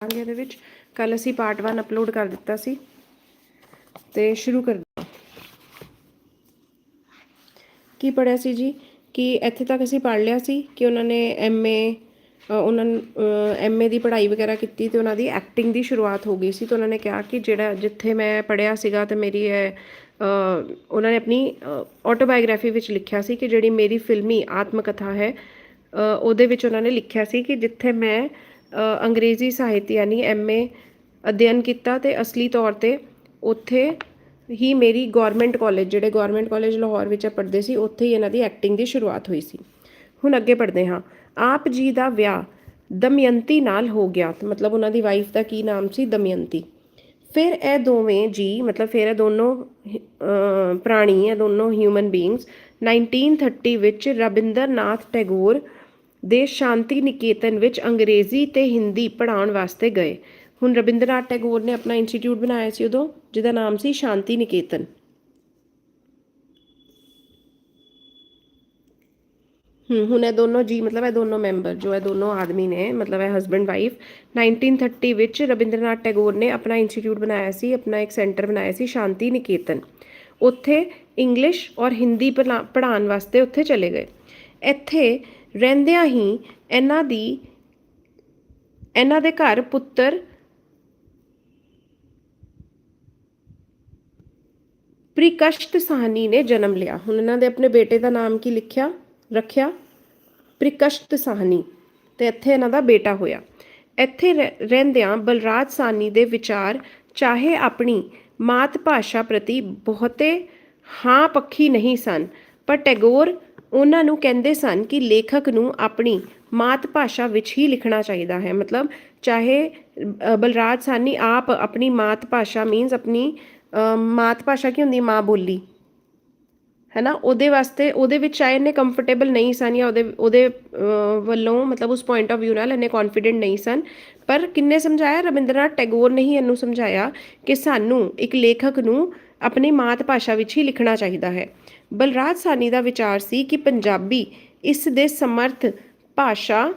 ਕਰਾਂਗੇ ਇਹਦੇ ਵਿੱਚ। ਕੱਲ ਅਸੀਂ ਪਾਰਟ 1 ਅਪਲੋਡ ਕਰ ਦਿੱਤਾ ਸੀ ਤੇ ਸ਼ੁਰੂ ਕਰਦੇ ਹਾਂ ਕੀ ਪੜਿਆ ਸੀ ਜੀ? ਕਿ ਇੱਥੇ ਤੱਕ ਅਸੀਂ ਪੜ ਲਿਆ ਸੀ ਕਿ ਉਹਨਾਂ ਨੇ ਐਮਏ ਉਹਨਾਂ ਐਮਏ ਦੀ ਪੜ੍ਹਾਈ ਵਗੈਰਾ ਕੀਤੀ ਤੇ ਉਹਨਾਂ ਦੀ ਐਕਟਿੰਗ ਦੀ ਸ਼ੁਰੂਆਤ ਹੋ ਗਈ ਸੀ ਤੇ ਉਹਨਾਂ ਨੇ ਕਿਹਾ ਕਿ ਜਿਹੜਾ ਜਿੱਥੇ ਮੈਂ ਪੜਿਆ ਸੀਗਾ ਤੇ ਮੇਰੀ ਇਹ ਉਹਨਾਂ ਨੇ ਆਪਣੀ ਆਟੋਬਾਇਓਗ੍ਰਾਫੀ ਵਿੱਚ ਲਿਖਿਆ ਸੀ ਕਿ ਜਿਹੜੀ ਮੇਰੀ ਫਿਲਮੀ ਆਤਮ ਕਥਾ ਹੈ ਉਹਦੇ ਵਿੱਚ ਉਹਨਾਂ ਨੇ ਲਿਖਿਆ ਸੀ ਕਿ ਜਿੱਥੇ ਮੈਂ ਅੰਗਰੇਜ਼ੀ ਸਾਹਿਤ ਯਾਨੀ ਐਮਏ ਅਧਿਐਨ ਕੀਤਾ ਤੇ ਅਸਲੀ ਤੌਰ ਤੇ ਉੱਥੇ ਹੀ ਮੇਰੀ ਗਵਰਨਮੈਂਟ ਕਾਲਜ, ਜਿਹੜੇ ਗਵਰਨਮੈਂਟ ਕਾਲਜ ਲਾਹੌਰ ਵਿੱਚ ਪੜ੍ਹਦੇ ਸੀ, ਉੱਥੇ ਹੀ ਇਹਨਾਂ ਦੀ ਐਕਟਿੰਗ ਦੀ ਸ਼ੁਰੂਆਤ ਹੋਈ ਸੀ। ਹੁਣ ਅੱਗੇ ਪੜ੍ਹਦੇ ਹਾਂ। ਆਪ ਜੀ ਦਾ ਵਿਆਹ ਦਮਯੰਤੀ ਨਾਲ ਹੋ ਗਿਆ, ਮਤਲਬ ਉਹਨਾਂ ਦੀ ਵਾਈਫ ਦਾ ਕੀ ਨਾਮ ਸੀ? ਦਮਯੰਤੀ। ਫਿਰ ਇਹ ਦੋਵੇਂ ਜੀ, ਮਤਲਬ ਫਿਰ ਇਹ ਦੋਨੋਂ ਪ੍ਰਾਣੀ, ਇਹ ਦੋਨੋਂ ਹਿਊਮਨ ਬੀਇੰਗਸ 1930 ਵਿੱਚ ਰਬਿੰਦਰਨਾਥ ਟੈਗੋਰ ਦੇ ਸ਼ਾਂਤੀ ਨਿਕੇਤਨ ਵਿੱਚ ਅੰਗਰੇਜ਼ੀ ਤੇ ਹਿੰਦੀ ਪੜ੍ਹਾਉਣ ਵਾਸਤੇ ਗਏ। ਹੁਣ ਰਬਿੰਦਰਨਾਥ ਟੈਗੋਰ ਨੇ ਆਪਣਾ ਇੰਸਟੀਚਿਊਟ ਬਣਾਇਆ ਸੀ ਉਦੋਂ, ਜਿਹਦਾ ਨਾਮ ਸੀ ਸ਼ਾਂਤੀ ਨਿਕੇਤਨ। ਹੂੰ, ਹੁਣ ਇਹ ਦੋਨੋਂ ਜੀ, ਮਤਲਬ ਇਹ ਦੋਨੋਂ ਮੈਂਬਰ, ਜੋ ਇਹ ਦੋਨੋਂ ਆਦਮੀ ਨੇ, ਮਤਲਬ ਇਹ ਹਸਬੰਡ ਵਾਈਫ 1930 ਵਿੱਚ ਰਵਿੰਦਰਨਾਥ ਟੈਗੋਰ ਨੇ ਆਪਣਾ ਇੰਸਟੀਚਿਊਟ ਬਣਾਇਆ ਸੀ, ਆਪਣਾ ਇੱਕ ਸੈਂਟਰ ਬਣਾਇਆ ਸੀ, ਸ਼ਾਂਤੀ ਨਿਕੇਤਨ। ਉੱਥੇ ਇੰਗਲਿਸ਼ ਔਰ ਹਿੰਦੀ ਪੜ੍ਹਾਉਣ ਵਾਸਤੇ ਉੱਥੇ ਚਲੇ ਗਏ। ਇੱਥੇ ਰਹਿੰਦਿਆਂ ਹੀ ਇਹਨਾਂ ਦੀ, ਇਹਨਾਂ ਦੇ ਘਰ ਪੁੱਤਰ ਪ੍ਰਿਕਸ਼ਤ ਸਾਹਨੀ ਨੇ ਜਨਮ ਲਿਆ। ਹੁਣ ਇਹਨਾਂ ਦੇ ਆਪਣੇ ਬੇਟੇ ਦਾ ਨਾਮ ਕੀ ਲਿਖਿਆ? ਰੱਖਿਆ? ਪ੍ਰਿਕਸ਼ਤ ਸਾਹਨੀ। ਤੇ ਇੱਥੇ ਇਹਨਾਂ ਦਾ ਬੇਟਾ ਹੋਇਆ। ਇੱਥੇ ਰਹਿ- ਰਹਿੰਦਿਆਂ ਬਲਰਾਜ ਸਾਹਨੀ ਦੇ ਵਿਚਾਰ ਚਾਹੇ ਆਪਣੀ ਮਾਤ ਭਾਸ਼ਾ ਪ੍ਰਤੀ ਬਹੁਤੇ ਹਾਂ ਪੱਖੀ ਨਹੀਂ ਸਨ, ਪਰ ਟੈਗੋਰ ਉਹਨਾਂ ਨੂੰ ਕਹਿੰਦੇ ਸਨ ਕਿ ਲੇਖਕ ਨੂੰ ਆਪਣੀ ਮਾਤ ਭਾਸ਼ਾ ਵਿੱਚ ਹੀ ਲਿਖਣਾ ਚਾਹੀਦਾ ਹੈ। ਮਤਲਬ ਚਾਹੇ ਬਲਰਾਜ ਸਾਨੀ ਆਪ ਆਪਣੀ ਮਾਤ ਭਾਸ਼ਾ ਮੀਨਸ ਆਪਣੀ ਮਾਤ ਭਾਸ਼ਾ ਕੀ ਹੁੰਦੀ? ਮਾਂ ਬੋਲੀ। ਹੈ ਨਾ ਉਹਦੇ ਵਾਸਤੇ, ਉਹਦੇ ਵਿੱਚ ਸ਼ਾਇਦ ਨੇ ਕੰਫਰਟੇਬਲ ਨਹੀਂ ਸਨ ਜਾਂ ਉਹਦੇ ਉਹਦੇ ਵੱਲੋਂ ਮਤਲਬ ਉਸ ਪੁਆਇੰਟ ਆਫ View ਨਾਲ ਇਹਨੇ ਕੌਨਫੀਡੈਂਟ ਨਹੀਂ ਸਨ, ਪਰ ਕਿੰਨੇ ਸਮਝਾਇਆ? ਰਵਿੰਦਰਨਾਥ ਟੈਗੋਰ ਨੇ ਹੀ ਇਹਨੂੰ ਸਮਝਾਇਆ ਕਿ ਸਾਨੂੰ ਇੱਕ ਲੇਖਕ ਨੂੰ ਆਪਣੀ ਮਾਤ ਭਾਸ਼ਾ ਵਿੱਚ ਹੀ ਲਿਖਣਾ ਚਾਹੀਦਾ ਹੈ। ਬਲਰਾਜ ਸਾਨੀ ਦਾ ਵਿਚਾਰ ਸੀ ਕਿ ਪੰਜਾਬੀ ਇਸ ਦੇ ਸਮਰਥ ਭਾਸ਼ਾ,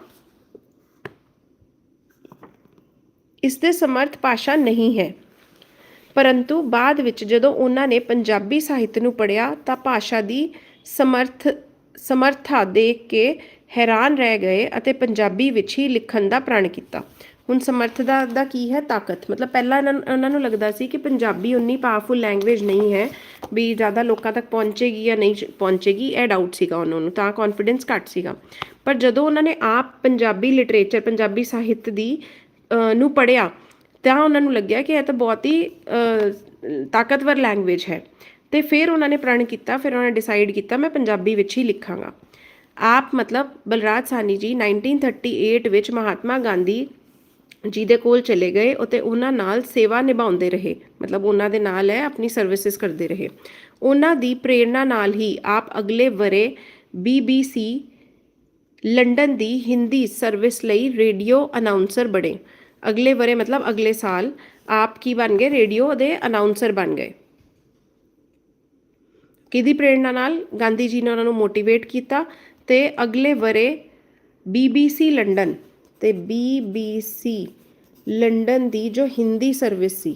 ਇਸ ਦੇ ਸਮਰਥ ਭਾਸ਼ਾ ਨਹੀਂ ਹੈ। ਪਰੰਤੂ ਬਾਅਦ ਵਿੱਚ ਜਦੋਂ ਉਹਨਾਂ ਨੇ ਪੰਜਾਬੀ ਸਾਹਿਤ ਨੂੰ ਪੜ੍ਹਿਆ ਤਾਂ ਭਾਸ਼ਾ ਦੀ ਸਮਰਥ, ਸਮਰਥਾ ਦੇਖ ਕੇ ਹੈਰਾਨ ਰਹਿ ਗਏ ਅਤੇ ਪੰਜਾਬੀ ਵਿੱਚ ਹੀ ਲਿਖਣ ਦਾ ਪ੍ਰਣ ਕੀਤਾ। ਹੁਣ ਸਮਰਥਤਾ ਦਾ ਕੀ ਹੈ ਤਾਕਤ? ਮਤਲਬ ਪਹਿਲਾਂ ਇਹਨਾਂ ਉਹਨਾਂ ਨੂੰ ਲੱਗਦਾ ਸੀ ਕਿ ਪੰਜਾਬੀ ਉਨੀ ਪਾਵਰਫੁਲ ਲੈਂਗੁਏਜ ਨਹੀਂ ਹੈ, ਵੀ ਜ਼ਿਆਦਾ ਲੋਕਾਂ ਤੱਕ ਪਹੁੰਚੇਗੀ ਜਾਂ ਨਹੀਂ ਪਹੁੰਚੇਗੀ, ਇਹ ਡਾਊਟ ਸੀਗਾ ਉਹਨਾਂ ਨੂੰ, ਤਾਂ ਕੌਨਫੀਡੈਂਸ ਘੱਟ ਸੀਗਾ। ਪਰ ਜਦੋਂ ਉਹਨਾਂ ਨੇ ਆਪ ਪੰਜਾਬੀ ਲਿਟਰੇਚਰ ਪੰਜਾਬੀ ਸਾਹਿਤ ਦੀ ਨੂੰ ਪੜ੍ਹਿਆ, ਤਾਂ ਉਹਨਾਂ ਨੂੰ ਲੱਗਿਆ ਕਿ ਇਹ ਤਾਂ ਬਹੁਤ ਹੀ ਤਾਕਤਵਰ ਲੈਂਗੁਏਜ ਹੈ। ਤੇ ਫਿਰ ਉਹਨਾਂ ਨੇ ਪ੍ਰਣ ਕੀਤਾ, ਫਿਰ ਉਹਨਾਂ ਨੇ ਡਿਸਾਈਡ ਕੀਤਾ, ਮੈਂ ਪੰਜਾਬੀ ਵਿੱਚ ਹੀ ਲਿਖਾਂਗਾ। ਆਪ ਮਤਲਬ ਬਲਰਾਜ ਸਾਨੀ ਜੀ 1938 ਵਿੱਚ ਮਹਾਤਮਾ ਗਾਂਧੀ ਜੀ ਦੇ ਕੋਲ ਚਲੇ ਗਏ, ਅਤੇ ਉਹਨਾਂ ਨਾਲ ਸੇਵਾ ਨਿਭਾਉਂਦੇ ਰਹੇ। ਮਤਲਬ ਉਹਨਾਂ ਦੇ ਨਾਲ ਹੈ, ਆਪਣੀ ਸਰਵਿਸਿਜ਼ ਕਰਦੇ ਰਹੇ। ਉਹਨਾਂ ਦੀ ਪ੍ਰੇਰਣਾ ਨਾਲ ਹੀ ਆਪ ਅਗਲੇ ਵਰੇ BBC ਲੰਡਨ ਦੀ ਹਿੰਦੀ ਸਰਵਿਸ ਲਈ ਰੇਡੀਓ ਅਨਾਉਂਸਰ ਬਣੇ। ਅਗਲੇ ਵਰੇ ਮਤਲਬ ਅਗਲੇ ਸਾਲ ਆਪ ਕੀ ਬਣ ਗਏ? ਰੇਡੀਓ ਦੇ ਅਨਾਉਂਸਰ ਬਣ ਗਏ। ਕਿਹਦੀ ਪ੍ਰੇਰਣਾ ਨਾਲ? ਗਾਂਧੀ ਜੀ ਨੇ ਉਹਨਾਂ ਨੂੰ ਮੋਟੀਵੇਟ ਕੀਤਾ, ਤੇ ਅਗਲੇ ਵਰੇ BBC ਲੰਡਨ ਤੇ BBC ਲੰਡਨ ਦੀ ਜੋ ਹਿੰਦੀ ਸਰਵਿਸ ਸੀ।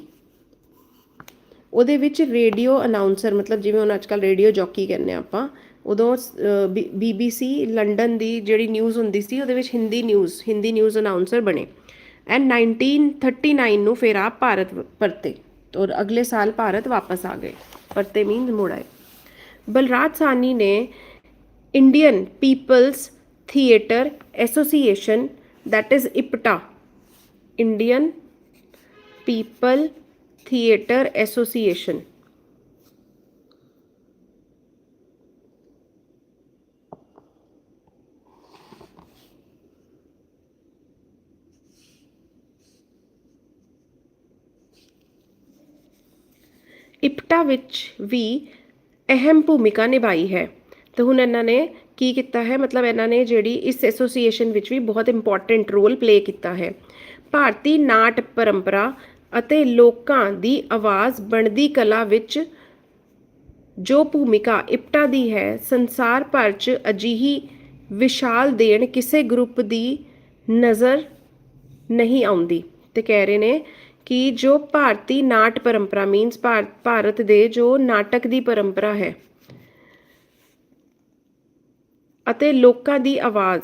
ਉਹਦੇ ਵਿੱਚ ਰੇਡੀਓ ਅਨਾਉਂਸਰ ਮਤਲਬ ਜਿਵੇਂ ਹੁਣ ਅੱਜਕੱਲ ਰੇਡੀਓ ਜੌਕੀ ਕਹਿੰਦੇ ਆ ਆਪਾਂ, ਉਦੋਂ BBC ਲੰਡਨ ਦੀ ਜਿਹੜੀ ਨਿਊਜ਼ ਹੁੰਦੀ ਸੀ, ਉਹਦੇ ਵਿੱਚ Hindi news Hindi news announcer ਬਣੇ। ਐਂਡ 1939 ਨੂੰ ਫਿਰ ਆਪ ਭਾਰਤ ਪਰਤੇ। ਔਰ ਅਗਲੇ ਸਾਲ ਭਾਰਤ ਵਾਪਸ ਆ ਗਏ। ਪਰਤੇ ਮੀਨ ਮੁੜ ਆਏ। ਬਲਰਾਜ ਸਾਨੀ ਨੇ Indian people's theatre association that is IPTA Indian people theatre association IPTA विच भी अहम भूमिका निभाई है। ਤੇ ਹੁਣ ਇਹਨਾਂ ਨੇ ਕੀ ਕੀਤਾ ਹੈ? ਮਤਲਬ ਇਹਨਾਂ ਨੇ ਜਿਹੜੀ ਇਸ ਐਸੋਸੀਏਸ਼ਨ ਵਿੱਚ ਵੀ ਬਹੁਤ ਇੰਪੋਰਟੈਂਟ ਰੋਲ ਪਲੇ ਕੀਤਾ ਹੈ। ਭਾਰਤੀ ਨਾਟ ਪਰੰਪਰਾ ਅਤੇ ਲੋਕਾਂ ਦੀ ਆਵਾਜ਼ ਬਣਦੀ ਕਲਾ ਵਿੱਚ ਜੋ ਭੂਮਿਕਾ ਇਪਟਾ ਦੀ ਹੈ, ਸੰਸਾਰ ਭਰ 'ਚ ਅਜਿਹੀ ਵਿਸ਼ਾਲ ਦੇਣ ਕਿਸੇ ਗਰੁੱਪ ਦੀ ਨਜ਼ਰ ਨਹੀਂ ਆਉਂਦੀ। ਤੇ ਕਹਿ ਰਹੇ ਨੇ ਕਿ ਜੋ ਭਾਰਤੀ ਨਾਟ ਪਰੰਪਰਾ ਮੀਨਸ ਭਾਰਤ ਦੇ ਜੋ ਨਾਟਕ ਦੀ ਪਰੰਪਰਾ ਹੈ ਅਤੇ ਲੋਕਾਂ ਦੀ ਆਵਾਜ਼,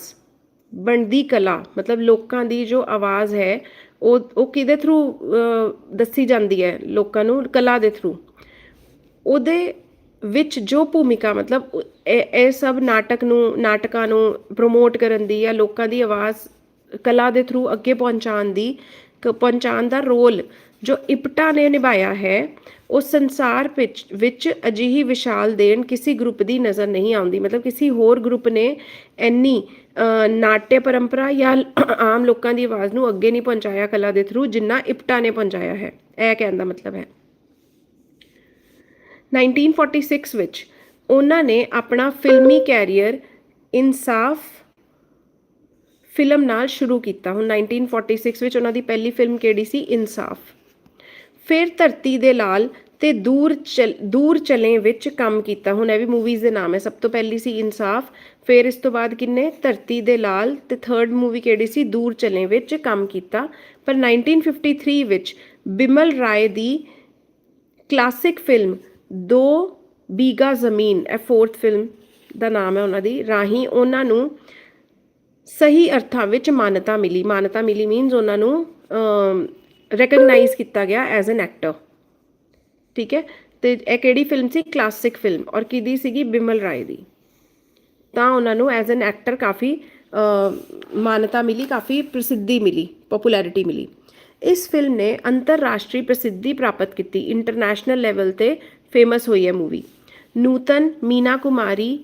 ਬਣਦੀ ਕਲਾ, ਮਤਲਬ ਲੋਕਾਂ ਦੀ ਜੋ ਆਵਾਜ਼ ਹੈ, ਉਹ ਉਹ ਕਿਹਦੇ ਥਰੂ ਦੱਸੀ ਜਾਂਦੀ ਹੈ ਲੋਕਾਂ ਨੂੰ, ਕਲਾ ਦੇ ਥਰੂ ਉਹਦੇ ਵਿੱਚ ਜੋ ਭੂਮਿਕਾ, ਮਤਲਬ ਇਹ ਇਹ ਸਭ ਨਾਟਕ ਨੂੰ, ਨਾਟਕਾਂ ਨੂੰ ਪ੍ਰਮੋਟ ਕਰਨ ਦੀ ਜਾਂ ਲੋਕਾਂ ਦੀ ਆਵਾਜ਼ ਕਲਾ ਦੇ ਥਰੂ ਅੱਗੇ ਪਹੁੰਚਾਉਣ ਦੀ, ਕ- ਪਹੁੰਚਾਉਣ ਦਾ ਰੋਲ ਜੋ ਇਪਟਾ ਨੇ ਨਿਭਾਇਆ ਹੈ ਉਹ ਸੰਸਾਰ ਵਿੱਚ ਵਿੱਚ ਅਜਿਹੀ ਵਿਸ਼ਾਲ ਦੇਣ ਕਿਸੇ ਗਰੁੱਪ ਦੀ ਨਜ਼ਰ ਨਹੀਂ ਆਉਂਦੀ। ਮਤਲਬ ਕਿਸੇ ਹੋਰ ਗਰੁੱਪ ਨੇ ਇੰਨੀ ਅ, ਨਾਟਯ ਪਰੰਪਰਾ ਜਾਂ ਆਮ ਲੋਕਾਂ ਦੀ ਆਵਾਜ਼ ਨੂੰ ਅੱਗੇ ਨਹੀਂ ਪਹੁੰਚਾਇਆ ਕਲਾ ਦੇ ਥਰੂ ਜਿੰਨਾ ਇਪਟਾ ਨੇ ਪਹੁੰਚਾਇਆ ਹੈ। ਇਹ ਕਹਿਣ ਦਾ ਮਤਲਬ ਹੈ। 1946 ਵਿੱਚ ਉਹਨਾਂ ਨੇ ਆਪਣਾ ਫਿਲਮੀ ਕੈਰੀਅਰ ਇਨਸਾਫ ਫਿਲਮ ਨਾਲ ਸ਼ੁਰੂ ਕੀਤਾ। ਹੁਣ 1946 ਵਿੱਚ ਉਹਨਾਂ ਦੀ ਪਹਿਲੀ ਫਿਲਮ ਕਿਹੜੀ ਸੀ? ਇਨਸਾਫ। ਫਿਰ ਧਰਤੀ ਦੇ ਲਾਲ ਤੇ ਦੂਰ ਚਲ- ਦੂਰ ਚਲੇ ਵਿੱਚ ਕੰਮ ਕੀਤਾ। ਹੁਣ ਇਹ ਵੀ ਮੂਵੀਜ਼ ਦੇ ਨਾਮ ਹੈ। ਸਭ ਤੋਂ ਪਹਿਲੀ ਸੀ ਇਨਸਾਫ, ਫਿਰ ਇਸ ਤੋਂ ਬਾਅਦ ਕਿੰਨੇ? ਧਰਤੀ ਦੇ ਲਾਲ ਤੇ ਥਰਡ ਮੂਵੀ ਕਿਹੜੀ ਸੀ? ਦੂਰ ਚਲੇ ਵਿੱਚ ਕੰਮ ਕੀਤਾ। ਪਰ 1953 ਵਿੱਚ ਬਿਮਲ ਰਾਏ ਦੀ ਕਲਾਸਿਕ ਫਿਲਮ ਦੋ ਬੀਗਾ ਜ਼ਮੀਨ, ਇਹ ਫੋਰਥ ਫਿਲਮ ਦਾ ਨਾਮ ਹੈ ਉਹਨਾਂ ਦੀ, ਰਾਹੀਂ ਉਹਨਾਂ ਨੂੰ ਸਹੀ ਅਰਥਾਂ ਵਿੱਚ ਮਾਨਤਾ ਮਿਲੀ। ਮਾਨਤਾ ਮਿਲੀ ਮੀਨਸ ਉਹਨਾਂ ਨੂੰ ਰੈਕਗਨਾਈਜ਼ ਕੀਤਾ ਗਿਆ ਐਜ਼ ਐਨ ਐਕਟਰ ਠੀਕ ਹੈ? ਤੇ ਇਹ ਕਿਹੜੀ ਫਿਲਮ ਸੀ? ਕਲਾਸਿਕ ਫਿਲਮ ਔਰ ਕਿਹਦੀ ਸੀਗੀ? ਬਿਮਲ ਰਾਏ ਦੀ। ਤਾਂ ਉਹਨਾਂ ਨੂੰ ਐਜ਼ ਐਨ ਐਕਟਰ ਕਾਫੀ ਮਾਨਤਾ ਮਿਲੀ, ਕਾਫੀ ਪ੍ਰਸਿੱਧੀ ਮਿਲੀ ਪਪੂਲੈਰਿਟੀ ਮਿਲੀ। ਇਸ ਫਿਲਮ ਨੇ ਅੰਤਰਰਾਸ਼ਟਰੀ ਪ੍ਰਸਿੱਧੀ ਪ੍ਰਾਪਤ ਕੀਤੀ। ਇੰਟਰਨੈਸ਼ਨਲ ਲੈਵਲ ਤੇ ਫੇਮਸ ਹੋਈ ਹੈ ਮੂਵੀ ਨੂਤਨ, ਮੀਨਾ ਕੁਮਾਰੀ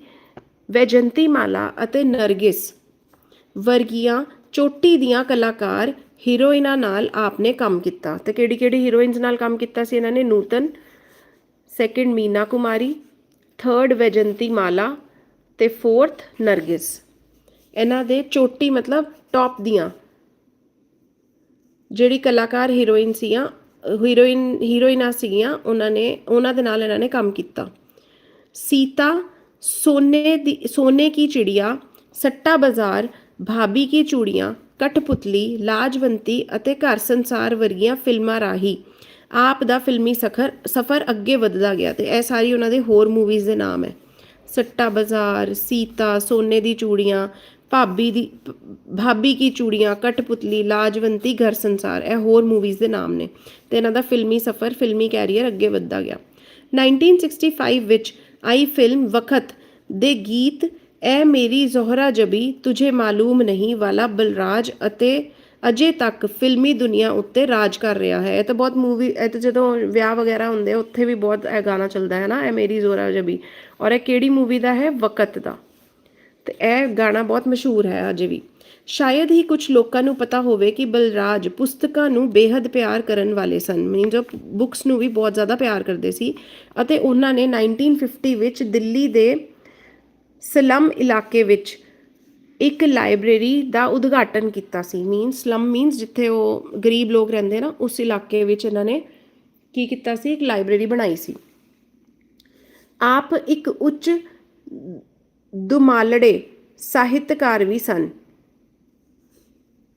ਵੈਜੰਤੀ ਮਾਲਾ ਅਤੇ ਨਰਗਿਸ ਵਰਗੀਆਂ ਚੋਟੀ ਦੀਆਂ ਕਲਾਕਾਰ ਹੀਰੋਇਨਾ ਨਾਲ ਆਪਨੇ ਕੰਮ ਕੀਤਾ। ਤੇ ਕਿਹੜੀ ਕਿਹੜੀ ਹੀਰੋਇਨਸ ਨਾਲ ਕੰਮ ਕੀਤਾ ਸੀ ਇਹਨਾਂ ਨੇ? Nutan second Meena Kumari third Vyjayanthimala ਤੇ ਫੋਰਥ ਨਰਗਿਸ। ਇਹਨਾਂ ਦੇ ਚੋਟੀ ਮਤਲਬ ਟੌਪ ਦੀਆਂ ਜਿਹੜੀ ਕਲਾਕਾਰ ਹੀਰੋਇਨ ਸੀਆਂ, ਹੀਰੋਇਨ, ਹੀਰੋਇਨਾ ਸੀਗੀਆਂ, ਉਹਨਾਂ ਨੇ, ਉਹਨਾਂ ਦੇ ਨਾਲ ਇਹਨਾਂ ਨੇ ਕੰਮ ਕੀਤਾ। ਸੀਤਾ, ਸੋਨੇ ਦੀ, ਸੋਨੇ ਕੀ ਚਿੜੀਆ, ਸੱਟਾ ਬਾਜ਼ਾਰ, ਭਾਬੀ ਕੀ ਚੂੜੀਆਂ ਕਠਪੁਤਲੀ, ਲਾਜਵੰਤੀ ਅਤੇ ਘਰ ਸੰਸਾਰ ਵਰਗੀਆਂ ਫਿਲਮਾਂ ਰਾਹੀਂ ਆਪ ਦਾ ਫਿਲਮੀ ਸਫਰ ਸਫਰ ਅੱਗੇ ਵਧਦਾ ਗਿਆ ਤੇ ਇਹ ਸਾਰੀ ਉਹਨਾਂ ਦੇ ਹੋਰ ਮੂਵੀਜ਼ ਦੇ ਨਾਮ ਹੈ। ਸੱਟਾ ਬਾਜ਼ਾਰ, ਸੀਤਾ, ਸੋਨੇ ਦੀ ਚੂੜੀਆਂ, ਭਾਬੀ ਦੀ, ਭਾਬੀ ਕੀ ਚੂੜੀਆਂ, ਕਠਪੁਤਲੀ, ਲਾਜਵੰਤੀ, ਘਰ ਸੰਸਾਰ, ਇਹ ਹੋਰ ਮੂਵੀਜ਼ ਦੇ ਨਾਮ ਨੇ ਤੇ ਇਹਨਾਂ ਦਾ ਫਿਲਮੀ ਸਫਰ, ਫਿਲਮੀ ਕੈਰੀਅਰ ਅੱਗੇ ਵਧਦਾ ਗਿਆ। 1965 ਵਿੱਚ ਆਈ ਫਿਲਮ ਵਕਤ ਦੇ ਗੀਤ ਐ ਮੇਰੀ ਜ਼ੋਹਰਾ ਜਬੀ, ਤੁਝੇ ਮਾਲੂਮ ਨਹੀਂ ਵਾਲਾ ਬਲਰਾਜ ਅਤੇ ਅਜੇ ਤੱਕ ਫਿਲਮੀ ਦੁਨੀਆ ਉੱਤੇ ਰਾਜ ਕਰ ਰਿਹਾ ਹੈ। ਇਹ ਤਾਂ ਬਹੁਤ ਮੂਵੀ ਇਹ ਤਾਂ ਜਦੋਂ ਵਿਆਹ ਵਗੈਰਾ ਹੁੰਦੇ ਉੱਥੇ ਵੀ ਬਹੁਤ ਇਹ ਗਾਣਾ ਚੱਲਦਾ ਹੈ ਨਾ, ਐ ਮੇਰੀ ਜ਼ੋਹਰਾ ਜਬੀ। ਔਰ ਇਹ ਕਿਹੜੀ ਮੂਵੀ ਦਾ ਹੈ? ਵਕਤ ਦਾ। ਤੇ ਇਹ ਗਾਣਾ ਬਹੁਤ ਮਸ਼ਹੂਰ ਹੈ ਅਜੇ ਵੀ। ਸ਼ਾਇਦ ਹੀ ਕੁਝ ਲੋਕਾਂ ਨੂੰ ਪਤਾ ਹੋਵੇ ਕਿ ਬਲਰਾਜ ਪੁਸਤਕਾਂ ਨੂੰ ਬੇਹੱਦ ਪਿਆਰ ਕਰਨ ਵਾਲੇ ਸਨ। ਮੀਨਸ ਉਹ ਬੁੱਕਸ ਨੂੰ ਵੀ ਬਹੁਤ ਜ਼ਿਆਦਾ ਪਿਆਰ ਕਰਦੇ ਸੀ ਅਤੇ ਉਹਨਾਂ ਨੇ 1950 ਵਿੱਚ ਦਿੱਲੀ ਦੇ ਸਲਮ ਇਲਾਕੇ ਵਿੱਚ ਇੱਕ ਲਾਇਬ੍ਰੇਰੀ ਦਾ ਉਦਘਾਟਨ ਕੀਤਾ ਸੀ। ਮੀਨਸ ਸਲਮ ਮੀਨਸ ਜਿੱਥੇ ਉਹ ਗਰੀਬ ਲੋਕ ਰਹਿੰਦੇ ਨਾ, ਉਸ ਇਲਾਕੇ ਵਿੱਚ ਇਹਨਾਂ ਨੇ ਕੀ ਕੀਤਾ ਸੀ? ਇੱਕ ਲਾਇਬ੍ਰੇਰੀ ਬਣਾਈ ਸੀ। ਆਪ ਇੱਕ ਉੱਚ ਦੁਮਾਲੜੇ ਸਾਹਿਤਕਾਰ ਵੀ ਸਨ।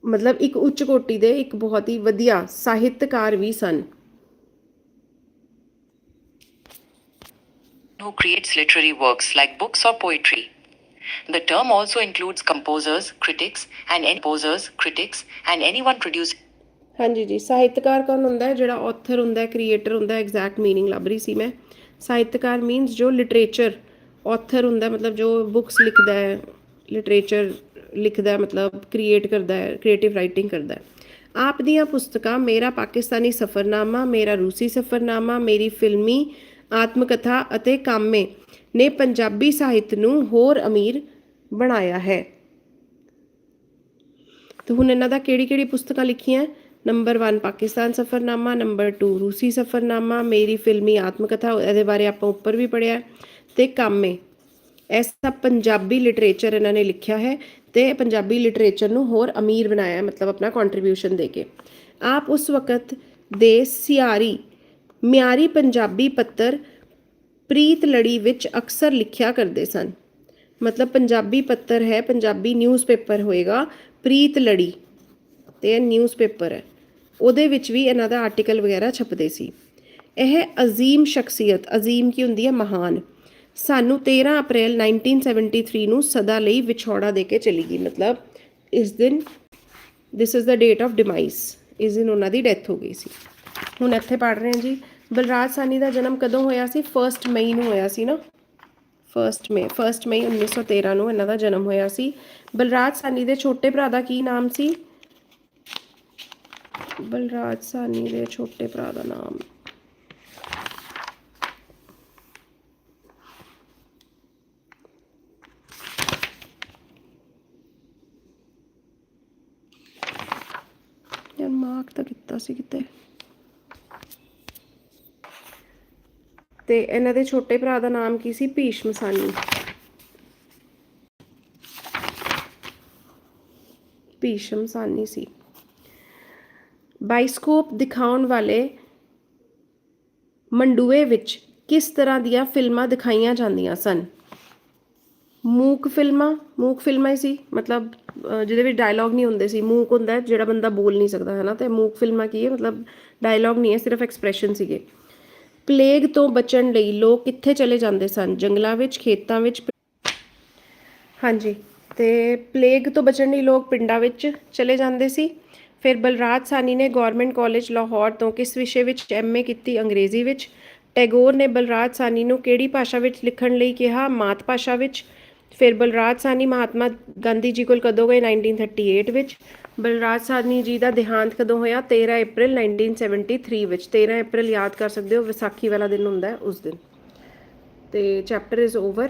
ਮਤਲਬ ਇੱਕ ਉੱਚ ਕੋਟੀ ਦੇ ਇੱਕ ਬਹੁਤ ਹੀ ਵਧੀਆ ਸਾਹਿਤਕਾਰ ਵੀ ਸਨ। who creates literary works like books or poetry. The term also includes composers, critics, and any composers, critics, and anyone producing ਹਾਂਜੀ ਜੀ ਸਾਹਿਤਕਾਰ ਕੌਣ ਹੁੰਦਾ ਹੈ ਜਿਹੜਾ ਆਥਰ ਹੁੰਦਾ ਹੈ ਕ੍ਰੀਏਟਰ ਹੁੰਦਾ ਹੈ ਐਗਜ਼ੈਕਟ मीनिंग ਲੱਭ ਰਹੀ ਸੀ ਮੈਂ ਸਾਹਿਤਕਾਰ ਮੀਨਸ ਜੋ ਲਿਟਰੇਚਰ ਆਥਰ ਹੁੰਦਾ ਹੈ, ਮਤਲਬ ਜੋ ਬੁੱਕਸ ਲਿਖਦਾ ਹੈ ਲਿਟਰੇਚਰ ਲਿਖਦਾ ਹੈ, ਮਤਲਬ ਕ੍ਰੀਏਟ ਕਰਦਾ ਹੈ ਕ੍ਰੀਏਟਿਵ ਰਾਈਟਿੰਗ ਕਰਦਾ ਹੈ ਆਪ ਦੀਆਂ ਪੁਸਤਕਾਂ ਮੇਰਾ ਪਾਕਿਸਤਾਨੀ ਸਫ਼ਰਨਾਮਾ ਮੇਰਾ ਰੂਸੀ ਸਫ਼ਰਨਾਮਾ ਮੇਰੀ ਫਿਲਮੀ ਆਤਮਕਥਾ ਅਤੇ ਕਾਮੇ ਨੇ ਪੰਜਾਬੀ ਸਾਹਿਤ ਨੂੰ ਹੋਰ ਅਮੀਰ ਬਣਾਇਆ ਹੈ। ਤੇ ਹੁਣ ਇਹਨਾਂ ਦਾ ਕਿਹੜੀ ਕਿਹੜੀ ਪੁਸਤਕਾਂ ਲਿਖੀਆਂ? ਨੰਬਰ 1 ਪਾਕਿਸਤਾਨ ਸਫਰਨਾਮਾ, ਨੰਬਰ 2 ਰੂਸੀ ਸਫਰਨਾਮਾ, ਮੇਰੀ ਫਿਲਮੀ ਆਤਮਕਥਾ, ਇਹਦੇ ਬਾਰੇ ਆਪਾਂ ਉੱਪਰ ਵੀ ਪੜਿਆ ਤੇ ਕਾਮੇ। ਇਹ ਸਭ ਪੰਜਾਬੀ ਲਿਟਰੇਚਰ ਇਹਨਾਂ ਨੇ ਲਿਖਿਆ ਹੈ ਤੇ ਪੰਜਾਬੀ ਲਿਟਰੇਚਰ ਨੂੰ ਹੋਰ ਅਮੀਰ ਬਣਾਇਆ, ਮਤਲਬ ਆਪਣਾ ਕੰਟਰੀਬਿਊਸ਼ਨ ਦੇ ਕੇ। ਆਪ ਉਸ ਵਕਤ ਦੇ ਸਿਆਰੀ ਮਿਆਰੀ ਪੰਜਾਬੀ ਪੱਤਰ ਪ੍ਰੀਤ ਲੜੀ ਵਿੱਚ ਅਕਸਰ ਲਿਖਿਆ ਕਰਦੇ ਸਨ। ਮਤਲਬ ਪੰਜਾਬੀ ਪੱਤਰ ਹੈ, ਪੰਜਾਬੀ ਨਿਊਜ਼ਪੇਪਰ ਹੋਏਗਾ, ਪ੍ਰੀਤ ਲੜੀ ਤੇ ਇਹ ਨਿਊਜ਼ਪੇਪਰ ਹੈ। ਉਹਦੇ ਵਿੱਚ ਵੀ ਇਹਨਾਂ ਦਾ ਆਰਟੀਕਲ ਵਗੈਰਾ ਛਪਦੇ ਸੀ। ਇਹ ਅਜ਼ੀਮ ਸ਼ਖਸੀਅਤ, ਅਜ਼ੀਮ ਕੀ ਹੁੰਦੀ ਹੈ? ਮਹਾਨ। ਸਾਨੂੰ 13 ਅਪ੍ਰੈਲ 1973 ਨੂੰ ਸਦਾ ਲਈ ਵਿਛੋੜਾ ਦੇ ਕੇ ਚਲੀ ਗਈ। ਮਤਲਬ ਇਸ ਦਿਨ this is the date of demise ਇਸ ਦਿਨ ਉਹਨਾਂ ਦੀ ਡੈਥ ਹੋ ਗਈ ਸੀ। ਹੁਣ ਇੱਥੇ ਪੜ ਰਹੇ ਹਾਂ ਜੀ। ਬਲਰਾਜ ਸਾਨੀ ਦਾ ਜਨਮ ਕਦੋਂ ਹੋਇਆ ਸੀ? 1 ਮਈ ਨੂੰ ਹੋਇਆ ਸੀ ਨਾ। 1 ਮਈ 1 ਮਈ 1913 ਨੂੰ ਇਹਨਾਂ ਦਾ ਜਨਮ ਹੋਇਆ ਸੀ। ਬਲਰਾਜ ਸਾਨੀ ਦੇ ਛੋਟੇ ਭਰਾ ਦਾ ਕੀ ਨਾਮ ਸੀ? ਬਲਰਾਜ ਸਾਨੀ ਦੇ ਛੋਟੇ ਭਰਾ ਦਾ ਨਾਮ। ਯਾਰ ਮਾਰਕ ਤਾਂ ਕੀਤਾ ਸੀ ਕਿਤੇ। ਤੇ ਇਹਨਾਂ ਦੇ ਛੋਟੇ ਭਰਾ ਦਾ ਨਾਮ ਕੀ ਸੀ? ਭੀਸ਼ਮ ਸਾਨੀ ਭੀਸ਼ਮ ਸਾਨੀ ਸੀ। ਬਾਈਸਕੋਪ ਦਿਖਾਉਣ ਵਾਲੇ ਮੰਡੂਏ ਵਿੱਚ ਕਿਸ ਤਰ੍ਹਾਂ ਦੀਆਂ ਫਿਲਮਾਂ ਦਿਖਾਈਆਂ ਜਾਂਦੀਆਂ ਸਨ? ਮੂਕ ਫਿਲਮਾਂ ਮੂਕ ਫਿਲਮਾਂ ਹੀ ਸੀ। ਮਤਲਬ ਜਿਹਦੇ ਵਿੱਚ ਡਾਇਲੌਗ ਨਹੀਂ ਹੁੰਦੇ ਸੀ। ਮੂਕ ਹੁੰਦਾ ਜਿਹੜਾ ਬੰਦਾ ਬੋਲ ਨਹੀਂ ਸਕਦਾ ਹੈ ਨਾ ਤੇ ਮੂਕ ਫਿਲਮਾਂ ਕੀ ਹੈ? ਮਤਲਬ ਡਾਇਲੌਗ ਨਹੀਂ ਹੈ, ਸਿਰਫ ਐਕਸਪ੍ਰੈਸ਼ਨ ਸੀਗੇ। ਪਲੇਗ ਤੋਂ ਬਚਣ ਲਈ ਲੋਕ ਕਿੱਥੇ ਚਲੇ ਜਾਂਦੇ ਸਨ? ਜੰਗਲਾਂ ਵਿੱਚ, ਖੇਤਾਂ ਵਿੱਚ ਹਾਂਜੀ, ਤੇ ਪਲੇਗ ਤੋਂ ਬਚਣ ਲਈ ਲੋਕ ਪਿੰਡਾਂ ਵਿੱਚ ਚਲੇ ਜਾਂਦੇ ਸੀ। ਫਿਰ ਬਲਰਾਜ ਸਾਨੀ ਨੇ ਗਵਰਨਮੈਂਟ ਕਾਲਜ ਲਾਹੌਰ ਤੋਂ ਕਿਸ ਵਿਸ਼ੇ ਵਿੱਚ ਐਮਏ ਕੀਤੀ? ਅੰਗਰੇਜ਼ੀ ਵਿੱਚ। ਟੈਗੋਰ ਨੇ ਬਲਰਾਜ ਸਾਨੀ ਨੂੰ ਕਿਹੜੀ ਭਾਸ਼ਾ ਵਿੱਚ ਲਿਖਣ ਲਈ ਕਿਹਾ? ਮਾਤ ਭਾਸ਼ਾ ਵਿੱਚ। ਫਿਰ ਬਲਰਾਜ ਸਾਨੀ ਮਹਾਤਮਾ ਗਾਂਧੀ ਜੀ ਕੋਲ ਕਦੋਂ ਗਏ? 1938 ਵਿੱਚ। ਬਲਰਾਜ ਸਾਧਨੀ ਜੀ ਦਾ ਦੇਹਾਂਤ ਕਦੋਂ ਹੋਇਆ? 13 ਅਪ੍ਰੈਲ 1973 ਵਿੱਚ। 13 ਅਪ੍ਰੈਲ ਯਾਦ ਕਰ ਸਕਦੇ ਹੋ? ਵਿਸਾਖੀ ਵਾਲਾ ਦਿਨ ਹੁੰਦਾ ਹੈ ਉਸ ਦਿਨ। ਤੇ ਚੈਪਟਰ ਇਜ਼ ਓਵਰ